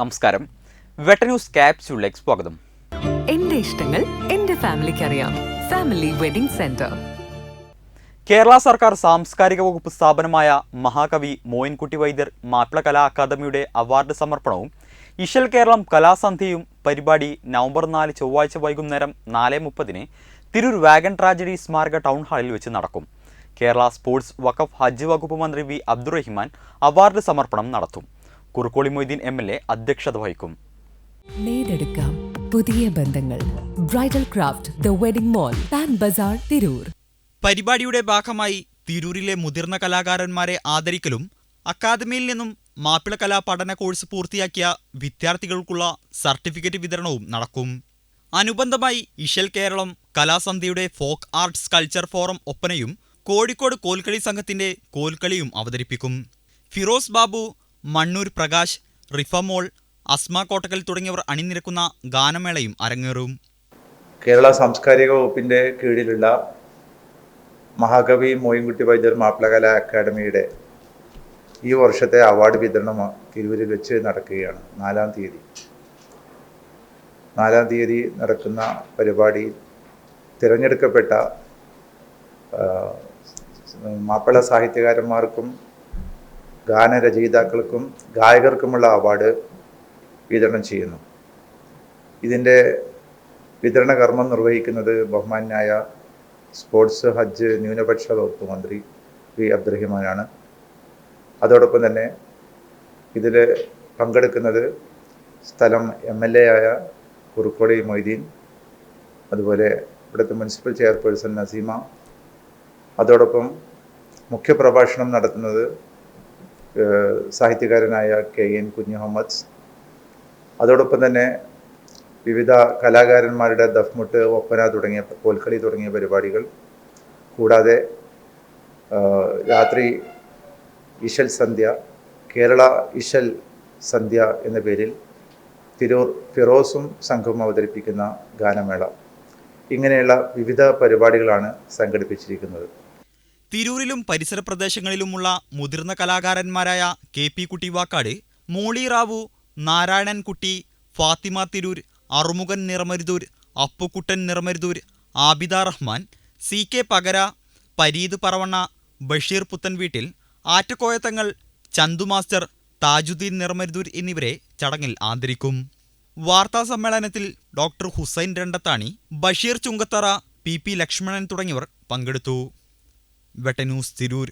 നമസ്കാരം. വെട്ട ന്യൂസ് ക്യാപ്സ്യൂളിലേക്ക് സ്വാഗതം. എന്റെ ഇഷ്ടങ്ങൾ എന്റെ ഫാമിലിക്ക് അറിയാം ഫാമിലി വെഡിംഗ് സെന്റർ. കേരള സർക്കാർ സാംസ്കാരിക വകുപ്പ് സ്ഥാപനമായ മഹാകവി മോയിൻകുട്ടി വൈദ്യർ മാപ്പിള കലാ അക്കാദമിയുടെ അവാർഡ് സമർപ്പണവും ഇഷൽ കേരളം കലാസന്ധ്യയും പരിപാടി നവംബർ നാല് ചൊവ്വാഴ്ച വൈകുന്നേരം നാല് മുപ്പതിന് തിരൂർ വാഗൺ ട്രാജഡി സ്മാരക ടൗൺ ഹാളിൽ വെച്ച് നടക്കും. കേരള സ്പോർട്സ് വഖഫ് ഹജ്ജ് വകുപ്പ് മന്ത്രി വി അബ്ദുറഹിമാൻ അവാർഡ് സമർപ്പണം നടത്തും. Kurukkoli Moideen M L A അധ്യക്ഷത വഹിക്കും. നേടെടുക്കാം പുതിയ ബന്ധങ്ങൾ. Bridal craft the wedding mall Pan Bazaar Tirur പരിപാടിയുടെ ഭാഗമായി തിരൂരിലെ മുതിർന്ന കലാകാരന്മാരെ ആദരിക്കലും അക്കാദമിയിൽ നിന്നും മാപ്പിള കലാ പഠന കോഴ്സ് പൂർത്തിയാക്കിയ വിദ്യാർത്ഥികൾക്കുള്ള സർട്ടിഫിക്കറ്റ് വിതരണവും നടക്കും. അനുബന്ധമായി ഇഷൽ കേരളം കലാസന്ധ്യയുടെ ഫോക്ക് ആർട്സ് കൾച്ചർ ഫോറം ഒപ്പനയും കോഴിക്കോട് കോൽക്കളി സംഘത്തിന്റെ കോൽക്കളിയും അവതരിപ്പിക്കും. ഫിറോസ് ബാബു മണ്ണൂർ പ്രകാശ് റിഫമോൾ അസ്മ കോട്ടക്കൽ തുടങ്ങിയവർ അണിനിരക്കുന്ന ഗാനമേളയും അരങ്ങേറും. കേരള സാംസ്കാരിക വകുപ്പിന്റെ കീഴിലുള്ള മഹാകവി മോയിൻകുട്ടി വൈദ്യർ മാപ്പിളകല അക്കാദമിയുടെ ഈ വർഷത്തെ അവാർഡ് വിതരണം തിരുവൂരിൽ വെച്ച് നടക്കുകയാണ് നാലാം തീയതി. നാലാം തീയതി നടക്കുന്ന പരിപാടി തിരഞ്ഞെടുക്കപ്പെട്ട മാപ്പിള സാഹിത്യകാരന്മാർക്കും ഗാനരചയിതാക്കൾക്കും ഗായകർക്കുമുള്ള അവാർഡ് വിതരണം ചെയ്യുന്നു. ഇതിന്റെ വിതരണ കർമ്മം നിർവഹിക്കുന്നത് ബഹുമാന്യായ സ്പോർട്സ് ഹജ്ജ് ന്യൂനപക്ഷ വകുപ്പ് മന്ത്രി വി അബ്ദുറഹിമാനാണ്. അതോടൊപ്പം തന്നെ ഇതിൽ പങ്കെടുക്കുന്നത് സ്ഥലം എം എൽ എ ആയ കുറുക്കോടി മൊയ്തീൻ അതുപോലെ ഇവിടുത്തെ മുനിസിപ്പൽ ചെയർപേഴ്സൺ നസീമ. അതോടൊപ്പം മുഖ്യപ്രഭാഷണം നടത്തുന്നത് സാഹിത്യകാരനായ കെ എൻ കുഞ്ഞുഹമ്മദ്. അതോടൊപ്പം തന്നെ വിവിധ കലാകാരന്മാരുടെ ദഫ്മുട്ട് ഒപ്പന തുടങ്ങിയ കോൽക്കളി തുടങ്ങിയ പരിപാടികൾ. കൂടാതെ രാത്രി ഇശൽ സന്ധ്യ കേരള ഇശൽ സന്ധ്യ എന്ന പേരിൽ തിരൂർ ഫിറോസും സംഘവും അവതരിപ്പിക്കുന്ന ഗാനമേള. ഇങ്ങനെയുള്ള വിവിധ പരിപാടികളാണ് സംഘടിപ്പിച്ചിരിക്കുന്നത്. തിരൂരിലും പരിസര പ്രദേശങ്ങളിലുമുള്ള മുതിർന്ന കലാകാരന്മാരായ K P Kutty Vakkad Moly Rao Narayanankutty Fathima Tirur Arumughan Niramaruthur Appukuttan Niramaruthur Abida Rahman C K Pakara Pareeth Paravanna Basheer Puthan Veettil Attakoya Thangal Chandu master Thajudheen Niramaruthur എന്നിവരെ ചടങ്ങിൽ ആദരിക്കും. വാർത്താ സമ്മേളനത്തിൽ doctor Hussain Randathani Basheer Chungathara P P Lakshmanan തുടങ്ങിയവർ പങ്കെടുത്തു. വെട്ട news Tirur